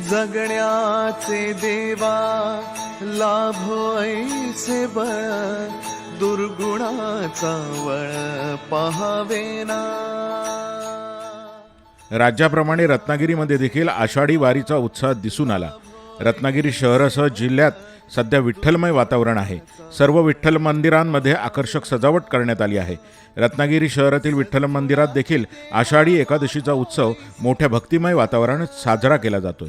जगण्याचे देवा लाभो ऐसे बळ दुर्गुणाचा वळ पहावेना राज्याप्रमाणे रत्नागिरीमध्ये देखील आषाढी वारीचा उत्साह दिसून आला. रत्नागिरी शहरासह जिल्ह्यात सध्या विठ्ठलमय वातावरण आहे. सर्व विठ्ठल मंदिरांमध्ये आकर्षक सजावट करण्यात आली आहे. रत्नागिरी शहरातील विठ्ठल मंदिरात देखील आषाढी एकादशीचा उत्सव मोठ्या भक्तिमय वातावरणात साजरा केला जातोय.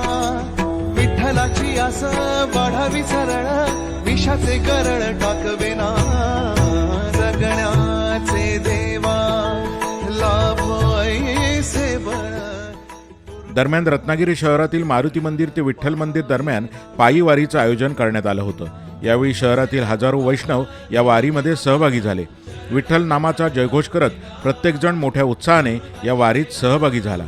विठ्ठलाची आस वाढावी सरळ विषाचे करळ टाकवेना जगण्याचे देवा लाभ दरम्यान रत्नागिरी शहरातील मारुती मंदिर ते विठ्ठल मंदिर दरम्यान पायी वारीचं आयोजन करण्यात आलं होतं. यावेळी शहरातील हजारो वैष्णव या वारीमध्ये सहभागी झाले. विठ्ठल नामाचा जयघोष करत प्रत्येकजण मोठ्या उत्साहाने या वारीत सहभागी झाला.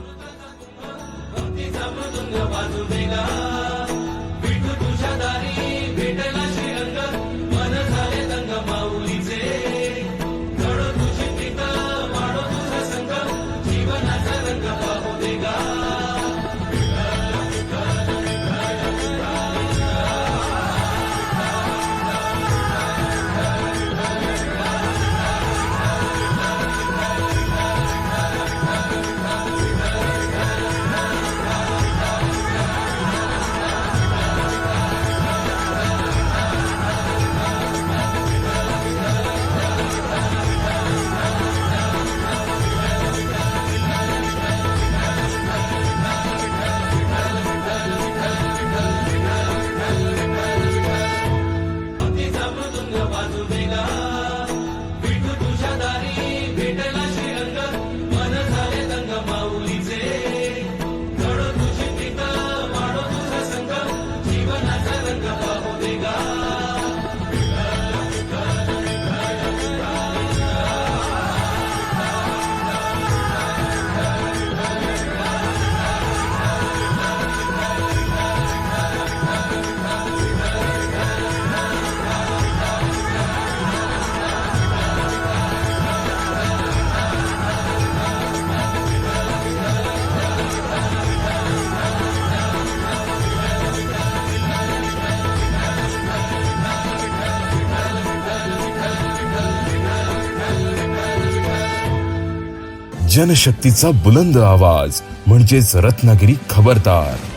जनशक्तीचा बुलंद आवाज म्हणजेच रत्नागिरी खबरदार.